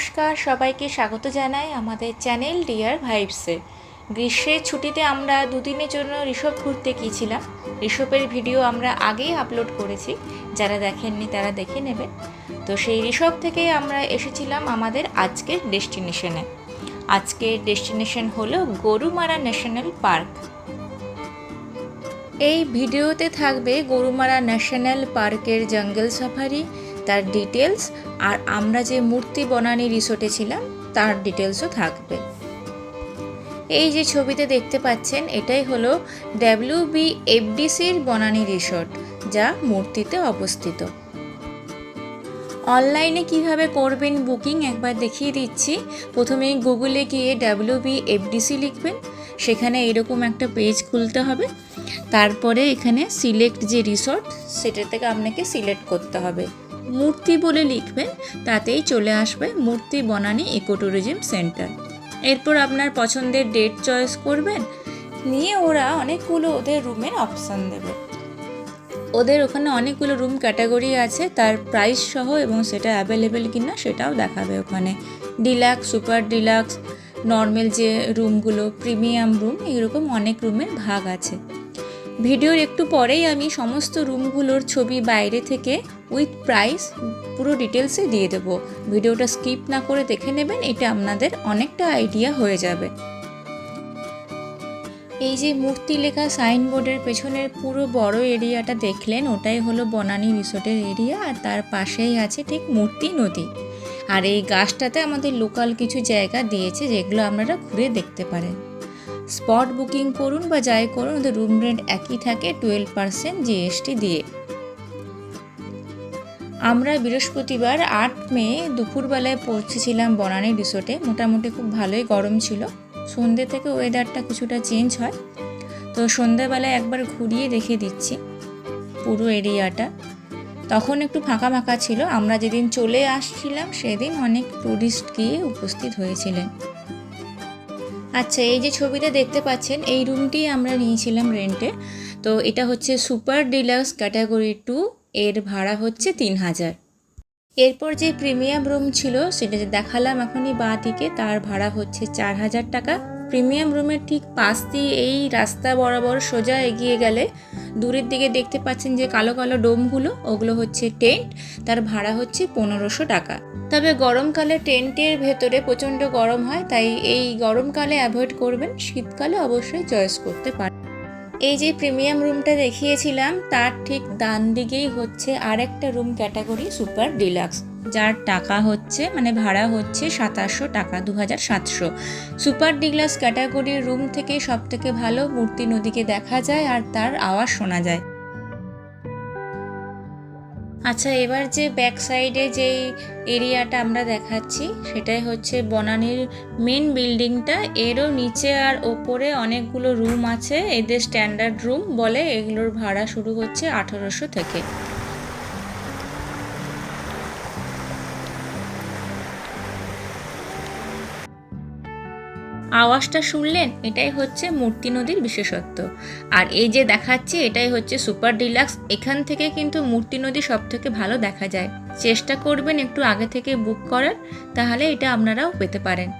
নমস্কার, সবাইকে স্বাগত জানাই আমাদের চ্যানেল ডিয়ার ভাইবসে গ্রীষ্মের ছুটিতে আমরা দুদিনের জন্য ঋষভ ঘুরতে গিয়েছিলাম। ঋষভের ভিডিও আমরা আগেই আপলোড করেছি, যারা দেখেননি তারা দেখে নেবেন তো সেই ঋষভ থেকে আমরা এসেছিলাম আমাদের আজকের ডেস্টিনেশনে। আজকের ডেস্টিনেশন হলো গরুমারা ন্যাশনাল পার্ক। এই ভিডিওতে থাকবে গরুমারা ন্যাশনাল পার্কের জঙ্গল সাফারি তার ডিটেলস আর আমরা যে মূর্তি বনানি রিসোর্টে ছিলাম, তার ডিটেলসও থাকবে। এই যে ছবিতে দেখতে পাচ্ছেন, এটাই হলো ডাব্লিউ বি এফডিসির বনানী রিসোর্ট যা মূর্তিতে অবস্থিত। অনলাইনে কীভাবে করবেন বুকিং একবার দেখিয়ে দিচ্ছি। প্রথমে গুগলে গিয়ে ডাব্লিউ বি এফডিসি লিখবেন, সেখানে এরকম একটা পেজ খুলতে হবে। তারপরে এখানে সিলেক্ট যে রিসর্ট সেটা থেকে আপনাকে সিলেক্ট করতে হবে। মূর্তি বলে লিখবেন তাতেই চলে আসবে মূর্তি বনানী ইকো ট্যুরিজম সেন্টার। এরপর আপনার পছন্দের ডেট চয়েস করবেন, নিয়ে ওরা অনেকগুলো ওদের রুমের অপশান দেবে। ওদের ওখানে অনেকগুলো রুম ক্যাটাগরি আছে, তার প্রাইস সহ এবং সেটা অ্যাভেলেবেল কিনা সেটাও দেখাবে ওখানে। ডিলাক্স, সুপার ডিলাক্স, নর্মাল যে রুমগুলো, প্রিমিয়াম রুম, এরকম অনেক রুমের ভাগ আছে। ভিডিওর একটু পরেই আমি সমস্ত রুমগুলোর ছবি বাইরে থেকে উইথ প্রাইস পুরো ডিটেলসে দিয়ে দেবো। ভিডিওটা স্কিপ না করে দেখে নেবেন, এটা আপনাদের অনেকটা আইডিয়া হয়ে যাবে। এই যে মূর্তি লেখা সাইনবোর্ডের পেছনের পুরো বড় এরিয়াটা দেখলেন, ওটাই হলো বনানী রিসোর্টের এরিয়া, আর তার পাশেই আছে ঠিক মূর্তি নদী। আর এই গাছটাতে আমাদের লোকাল কিছু জায়গা দিয়েছে, যেগুলো আপনারা ঘুরে দেখতে পারেন। স্পট বুকিং করুন বা যাই করুন, ওদের রুম রেন্ট একই থাকে টুয়েলভ পার্সেন্ট জিএসটি দিয়ে। আমরা বৃহস্পতিবার আট মে দুপুরবেলায় পৌঁছেছিলাম বনানী রিসোর্টে। মোটামুটি খুব ভালোই গরম ছিল। সন্ধ্যে থেকে ওয়েদারটা কিছুটা চেঞ্জ হয়। তো সন্ধ্যাবেলায় একবার ঘুরিয়ে দেখে দিচ্ছি পুরো এরিয়াটা তখন একটু ফাঁকা ফাঁকা ছিল। আমরা যেদিন চলে আসছিলাম, সেদিন অনেক ট্যুরিস্ট গিয়ে উপস্থিত হয়েছিলেন। আচ্ছা এই যে ছবিটা দেখতে পাচ্ছেন, এই রুমটি আমরা নিয়েছিলাম রেন্টে তো এটা হচ্ছে সুপার ডিলাক্স ক্যাটাগরি টু এর ভাড়া হচ্ছে তিন হাজার। এরপর যে প্রিমিয়াম রুম ছিল, সেটা যে দেখালাম এখনই বাঁ দিকে, তার ভাড়া হচ্ছে চার হাজার টাকা। প্রিমিয়াম রুমের ঠিক পাশ দিয়ে এই রাস্তা বরাবর সোজা এগিয়ে গেলে দূরের দিকে দেখতে পাচ্ছেন যে কালো কালো ডোমগুলো, ওগুলো হচ্ছে টেন্ট, তার ভাড়া হচ্ছে পনেরোশো টাকা। তবে গরমকালে টেন্টের ভেতরে প্রচণ্ড গরম হয়, তাই এই গরমকালে অ্যাভয়েড করবেন, শীতকালে অবশ্যই চয়েস করতে পারেন। এই যে প্রিমিয়াম রুমটা দেখিয়েছিলাম, তার ঠিক ডান দিকেই হচ্ছে আরেকটা রুম ক্যাটাগরি সুপার ডিলাক্স। যার টাকা হচ্ছে মানে ভাড়া হচ্ছে সাতাশশো টাকা দু হাজার সাতশো। সুপার ডিগ্লাস ক্যাটাগরির রুম থেকে সব থেকে ভালো মূর্তি নদীকে দেখা যায় আর তার আওয়াজ শোনা যায়। আচ্ছা এবার যে ব্যাক সাইডে যেই এরিয়াটা আমরা দেখাচ্ছি, সেটাই হচ্ছে বনানীর মেন বিল্ডিংটা এরও নিচে আর ওপরে অনেকগুলো রুম আছে, এদের স্ট্যান্ডার্ড রুম বলে এগুলোর ভাড়া শুরু হচ্ছে আঠারোশো থেকে। আওয়াজটা শুনলেন, এটাই হচ্ছে মূর্তি নদীর বিশেষত্ব। আর এই যে দেখাচ্ছি, এটাই হচ্ছে সুপার ডিলাক্স। এখান থেকে কিন্তু মূর্তি নদী সব থেকে ভালো দেখা যায়। চেষ্টা করবেন একটু আগে থেকে বুক করার, তাহলে এটা আপনারাও পেতে পারেন।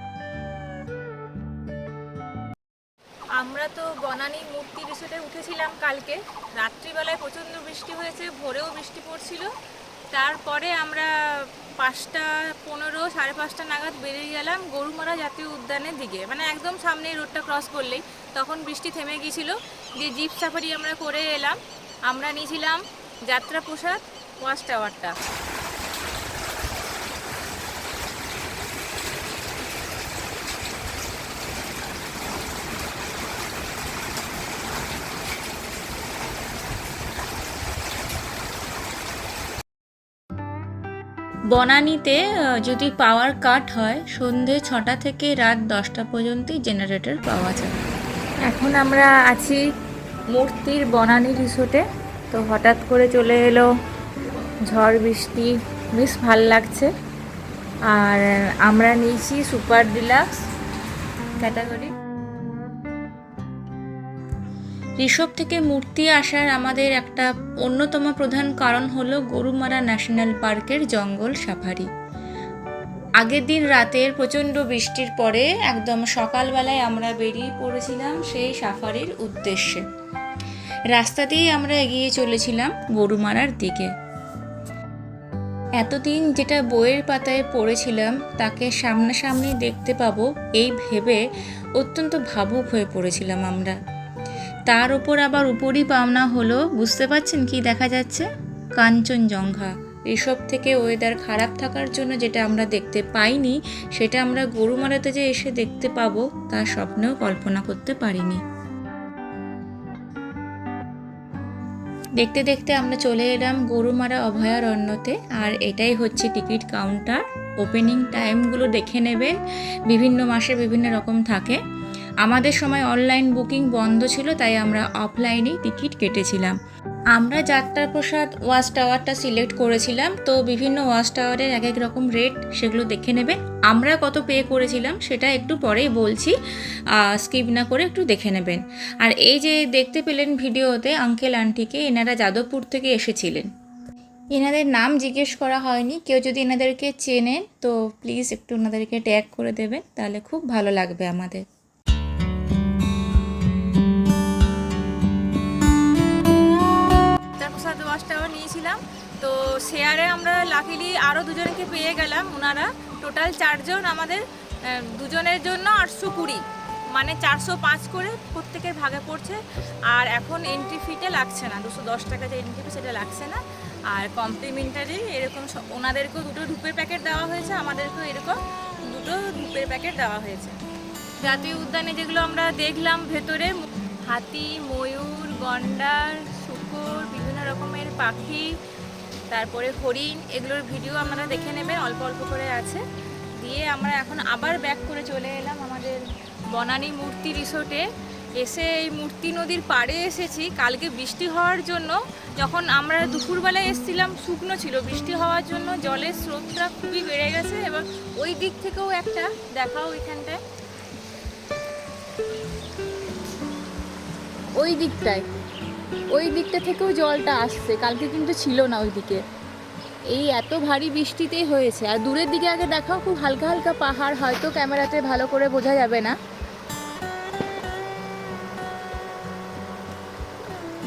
আমরা তো বনানী মূর্তি রিসোর্টে উঠেছিলাম কালকে। রাত্রিবেলায় প্রচণ্ড বৃষ্টি হয়েছে, ভোরেও বৃষ্টি পড়ছিল। তারপরে আমরা পাঁচটা, পনেরো, সাড়ে পাঁচটা নাগাদ বেরিয়ে গেলাম গরুমারা জাতীয় উদ্যানের দিকে। মানে একদম সামনে রোডটা ক্রস করলেই। তখন বৃষ্টি থেমে গিয়েছিল যে জিপ সাফারি আমরা করে এলাম। আমরা নিয়েছিলাম যাত্রা প্রসাদ ওয়াচ টাওয়ারটা বনানীতে যদি পাওয়ার কাট হয়, সন্ধে ছটা থেকে রাত দশটা পর্যন্তই জেনারেটর পাওয়া যায়। এখন আমরা আছি মূর্তির বনানী রিসোর্টে তো হঠাৎ করে চলে এলো, ঝড় বৃষ্টি, বেশ ভালো লাগছে। আর আমরা নিয়েছি সুপার ডিলাক্স ক্যাটাগরি ঋষভ থেকে মূর্তি আসার আমাদের একটা অন্যতম প্রধান কারণ হলো গরুমারা ন্যাশনাল পার্কের জঙ্গল সাফারি। আগের দিন রাতের প্রচণ্ড বৃষ্টির পরে একদম সকালবেলায় আমরা বেরিয়ে পড়েছিলাম সেই সাফারির উদ্দেশ্যে। রাস্তা দিয়েই আমরা এগিয়ে চলেছিলাম গরুমারার দিকে। এতদিন যেটা বইয়ের পাতায় পড়েছিলাম, তাকে সামনাসামনি দেখতে পাবো এই ভেবে অত্যন্ত ভাবুক হয়ে পড়েছিলাম আমরা। তার ওপর আবার উপরই পাওনা হলো, বুঝতে পারছেন কি দেখা যাচ্ছে? কাঞ্চনজঙ্ঘা। এসব থেকে ওয়েদার খারাপ থাকার জন্য যেটা আমরা দেখতে পাইনি, সেটা আমরা গরুমারাতে যে এসে দেখতে পাবো, তা স্বপ্নেও কল্পনা করতে পারিনি। দেখতে দেখতে আমরা চলে এলাম গরুমারা অভয়ারণ্যতে, আর এটাই হচ্ছে টিকিট কাউন্টার ওপেনিং টাইমগুলো দেখে নেবেন। বিভিন্ন মাসে বিভিন্ন রকম থাকে। আমাদের সময় অনলাইন বুকিং বন্ধ ছিল, তাই আমরা অফলাইনেই টিকিট কেটেছিলাম। আমরা যাত্রা প্রসাদ, ওয়াচ টাওয়ারটা সিলেক্ট করেছিলাম, তো বিভিন্ন ওয়াচ টাওয়ারের এক এক রকম রেট সেগুলো দেখে নেবেন আমরা কত পে করেছিলাম সেটা একটু পরেই বলছি স্কিপ না করে একটু দেখে নেবেন। আর এই যে দেখতে পেলেন ভিডিওতে আঙ্কেল আন্টিকে, এনারা যাদবপুর থেকে এসেছিলেন। এনাদের নাম জিজ্ঞেস করা হয়নি, কেউ যদি এনাদেরকে চেনেন, তো প্লিজ একটু ওনাদেরকে ট্যাগ করে দেবেন, তাহলে খুব ভালো লাগবে আমাদের। নিয়েছিলাম তো শেয়ারে আমরা লাকিলি আরও দুজনকে পেয়ে গেলাম। ওনারা টোটাল চারজন আমাদের দুজনের জন্য আটশো কুড়ি। মানে চারশো পাঁচ করে প্রত্যেকের ভাগে পড়ছে। আর এখন এন্ট্রি ফিতে লাগছে না। দুশো দশ টাকা যে এন্ট্রি ফি সেটা লাগছে না। আর কমপ্লিমেন্টারি এরকম ওনাদেরকেও দুটো ধূপের প্যাকেট দেওয়া হয়েছে, আমাদেরকেও এরকম দুটো ধূপের প্যাকেট দেওয়া হয়েছে। জাতীয় উদ্যানে যেগুলো আমরা দেখলাম ভেতরে, হাতি, ময়ূর, গন্ডার, শুকর, বিভিন্ন পাখি, তারপরে হরিণ, এগুলোর ভিডিও আপনারা দেখে নেবেন, অল্প অল্প করে আছে। দিয়ে আমরা এখন আবার ব্যাক করে চলে এলাম আমাদের বনানী মূর্তি রিসোর্টে এসে এই মূর্তি নদীর পাড়ে এসেছি। কালকে বৃষ্টি হওয়ার জন্য, যখন আমরা দুপুরবেলায় এসেছিলাম, শুকনো ছিল। বৃষ্টি হওয়ার জন্য জলের স্রোতটা খুবই বেড়ে গেছে। এবং ওই দিক থেকেও একটা দেখাও ওইখানটায় ওই দিকটায়। ওই দিকটা থেকেও জলটা আসছে। কালকে কিন্তু ছিল না ওই দিকে। এই এত ভারী বৃষ্টিতেই হয়েছে। আর দূরের দিকে আগে দেখাও খুব হালকা হালকা পাহাড়, হয়তো ক্যামেরাতে ভালো করে বোঝা যাবে না।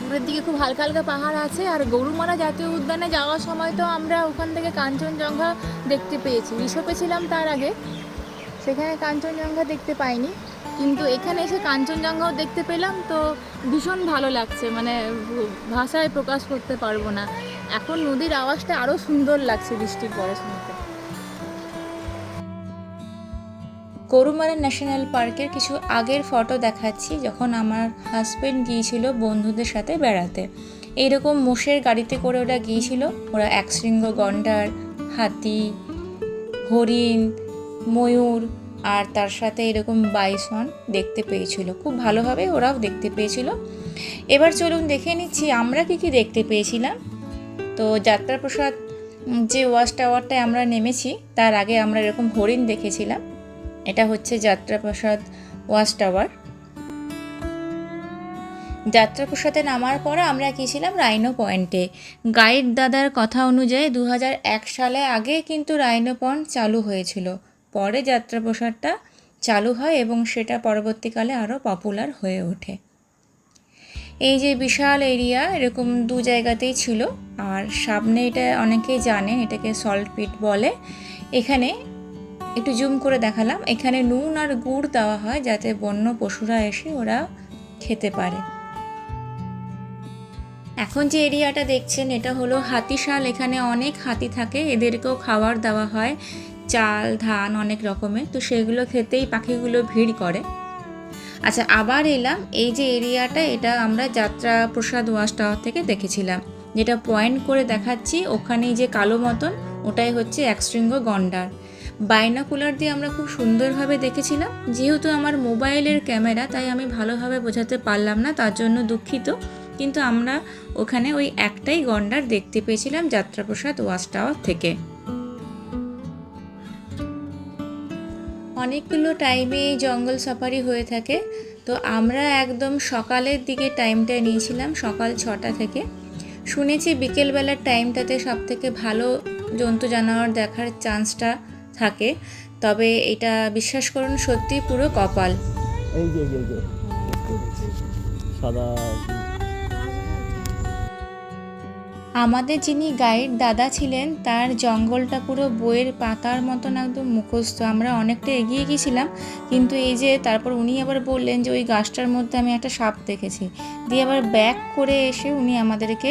দূরের দিকে খুব হালকা হালকা পাহাড় আছে। আর গরুমারা জাতীয় উদ্যানে যাওয়ার সময় তো আমরা ওখান থেকে কাঞ্চনজঙ্ঘা দেখতে পেয়েছি। ঋষভে ছিলাম তার আগে। সেখানে কাঞ্চনজঙ্ঘা দেখতে পাইনি। কিন্তু এখানে এসে কাঞ্চনজঙ্ঘাও দেখতে পেলাম, তো ভীষণ ভালো লাগছে। মানে ভাষায় প্রকাশ করতে পারব না। এখন নদীর আওয়াজটা আরও সুন্দর লাগছে বৃষ্টির পরে শুনতে। গরুমারা ন্যাশনাল পার্কের কিছু আগের ফটো দেখাচ্ছি, যখন আমার হাজব্যান্ড গিয়েছিল বন্ধুদের সাথে বেড়াতে। এইরকম মোষের গাড়িতে করে ওরা গিয়েছিল। ওরা একশৃঙ্গ গন্ডার, হাতি, হরিণ, ময়ূর আর তার সাথে এরকম বাইসন দেখতে পেয়েছিল। খুব ভালোভাবে ওরাও দেখতে পেয়েছিল। এবার চলুন দেখে নিচ্ছি আমরা কি কি দেখতে পেয়েছিলাম। তো যাত্রাপ্রসাদ যে ওয়াচ টাওয়ারটায় আমরা নেমেছি, তার আগে আমরা এরকম হরিণ দেখেছিলাম। এটা হচ্ছে যাত্রাপ্রসাদ ওয়াচ টাওয়ার। যাত্রাপ্রসাদে নামার পর আমরা গিয়েছিলাম রাইনো পয়েন্টে। গাইড দাদার কথা অনুযায়ী দু হাজার এক সালে আগে কিন্তু রাইনো পয়েন্ট চালু হয়েছিল। পরে যাত্রাপ্রসাদটা চালু হয় এবং সেটা পরবর্তীকালে আরও পপুলার হয়ে ওঠে। এই যে বিশাল এরিয়া এরকম দু জায়গাতেই ছিল। আর সামনে এটা অনেকেই জানেন এটাকে সল্ট পিট বলে। এখানে একটু জুম করে দেখালাম। এখানে নুন আর গুড় দেওয়া হয় যাতে বন্য পশুরা এসে ওরা খেতে পারে। এখন যে এরিয়াটা দেখছেন, এটা হলো হাতিশাল। এখানে অনেক হাতি থাকে, এদেরকেও খাবার দেওয়া হয়। চাল, ধান অনেক রকমের, তো সেগুলো খেতেই পাখিগুলো ভিড় করে। আচ্ছা আবার এলাম, এই যে এরিয়াটা, এটা আমরা যাত্রা প্রসাদ ওয়াচ টাওয়ার থেকে দেখেছিলাম। যেটা পয়েন্ট করে দেখাচ্ছি, ওখানেই যে কালো মতন, ওটাই হচ্ছে একশৃঙ্গ গন্ডার। বাইনাকুলার দিয়ে আমরা খুব সুন্দরভাবে দেখেছিলাম। যেহেতু আমার মোবাইলের ক্যামেরা, তাই আমি ভালোভাবে বোঝাতে পারলাম না, তার জন্য দুঃখিত। কিন্তু আমরা ওখানে ওই একটাই গন্ডার দেখতে পেয়েছিলাম যাত্রাপ্রসাদ ওয়াচ টাওয়ার থেকে। অনেকগুলো টাইমে এই জঙ্গল সাফারি হয়ে থাকে তো আমরা একদম সকালের দিকে টাইমটা নিয়েছিলাম সকাল ছটা থেকে শুনেছি বিকেলবেলার টাইমটাতে সব থেকে ভালো জন্তু জানোয়ার দেখার চান্সটা থাকে তবে এটা বিশ্বাস করুন সত্যি পুরো কপাল এই যে সাদা আমাদের যিনি গাইড দাদা ছিলেন, তার জঙ্গলটা পুরো বইয়ের পাতার মতন একদম মুখস্থ। আমরা অনেকটা এগিয়ে গিয়েছিলাম, কিন্তু এই যে তারপর উনি আবার বললেন যে ওই গাছটার মধ্যে আমি একটা সাপ দেখেছি। দিয়ে আবার ব্যাক করে এসে উনি আমাদেরকে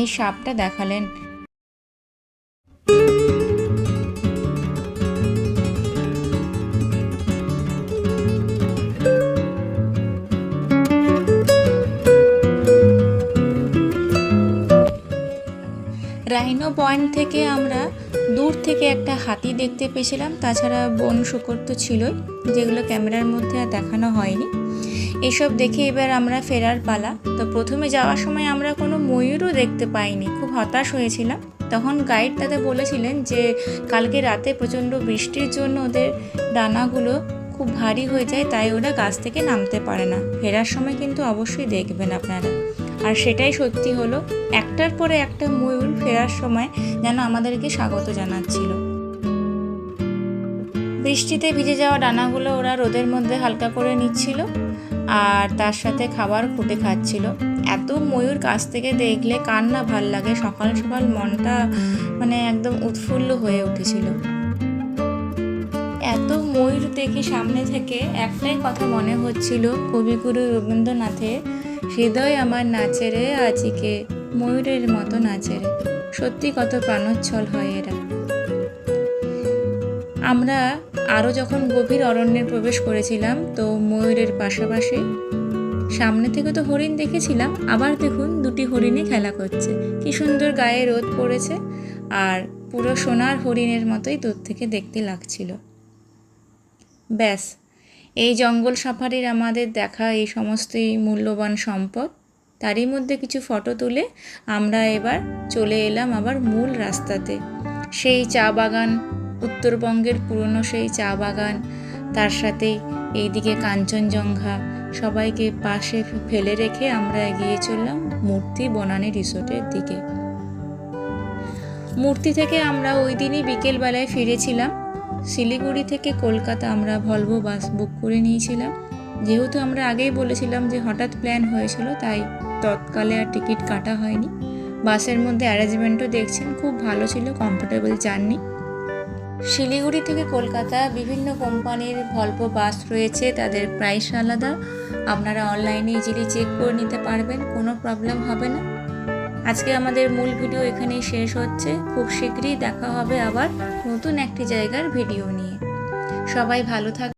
এই সাপটা দেখালেন। রাইনো পয়েন্ট থেকে আমরা দূর থেকে একটা হাতি দেখতে পেয়েছিলাম। তাছাড়া বন শুকর তো ছিলই, যেগুলো ক্যামেরার মধ্যে আর দেখানো হয়নি। এসব দেখে এবার আমরা ফেরার পালা। তো প্রথমে যাওয়ার সময় আমরা কোনো ময়ূরও দেখতে পাইনি, খুব হতাশ হয়েছিলাম। তখন গাইড দাদা বলেছিলেন যে, কালকে রাতে প্রচণ্ড বৃষ্টির জন্য ওদের ডানাগুলো খুব ভারী হয়ে যায়, তাই ওরা গাছ থেকে নামতে পারে না। ফেরার সময় কিন্তু অবশ্যই দেখবেন আপনারা। আর সেটাই সত্যি হলো, একটার পরে একটা ময়ূর ফেরার সময় যেন আমাদেরকে স্বাগত জানাচ্ছিল। বৃষ্টিতে ভিজে যাওয়া ডানাগুলো ওরা রোদের মধ্যে হালকা করে নিচ্ছিল আর তার সাথে খাবার ফুটে খাচ্ছিল। এত ময়ূর কাছ থেকে দেখলে কার না ভালো লাগে, সকাল সকাল মনটা মানে একদম উৎফুল্ল হয়ে উঠেছিল। এত ময়ূর দেখে সামনে থেকে একটাই কথা মনে হচ্ছিল, কবিগুরু রবীন্দ্রনাথের হৃদয় আমার নাচেরে আজিকে ময়ূরের মতো নাচেরে সত্যি কত প্রাণোচ্ছল হয় এরা। আমরা আরও যখন গভীর অরণ্যে প্রবেশ করেছিলাম, তো ময়ূরের পাশাপাশি সামনে থেকে তো হরিণ দেখেছিলাম, আবার দেখুন দুটি হরিণে খেলা করছে। কি সুন্দর গায়ে রোদ পড়েছে, আর পুরো সোনার হরিণের মতোই দূর থেকে দেখতে লাগছিল। ব্যাস এই জঙ্গল সাফারির আমাদের দেখা এই সমস্তই মূল্যবান সম্পদ। তারই মধ্যে কিছু ফটো তুলে আমরা এবার চলে এলাম আবার মূল রাস্তাতে। সেই চা বাগান, উত্তরবঙ্গের পুরনো সেই চা বাগান, তার সাথে এইদিকে কাঞ্চনজঙ্ঘা, সবাইকে পাশে ফেলে রেখে আমরা এগিয়ে চললাম মূর্তি বনানী রিসোর্টের দিকে। মূর্তি থেকে আমরা ওই দিনই বিকেলবেলায় ফিরেছিলাম। শিলিগুড়ি থেকে কলকাতা আমরা ভলভো বাস বুক করে নিয়েছিলাম। যেহেতু আমরা আগেই বলেছিলাম যে হঠাৎ প্ল্যান হয়েছিল, তাই তৎকালে আর টিকিট কাটা হয়নি। বাসের মধ্যে অ্যারেঞ্জমেন্টও দেখছেন, খুব ভালো ছিল কমফোর্টেবল জার্নি শিলিগুড়ি থেকে কলকাতা, বিভিন্ন কোম্পানির ভলভো বাস রয়েছে, তাদের প্রাইস আলাদা। আপনারা অনলাইনে ইজিলি চেক করে নিতে পারবেন, কোনো প্রবলেম হবে না। আজকে আমাদের মূল ভিডিও এখানেই শেষ হচ্ছে। খুব শীঘ্রই দেখা হবে আবার। নতুন একটি জায়গার ভিডিও নিয়ে। সবাই ভালো থাক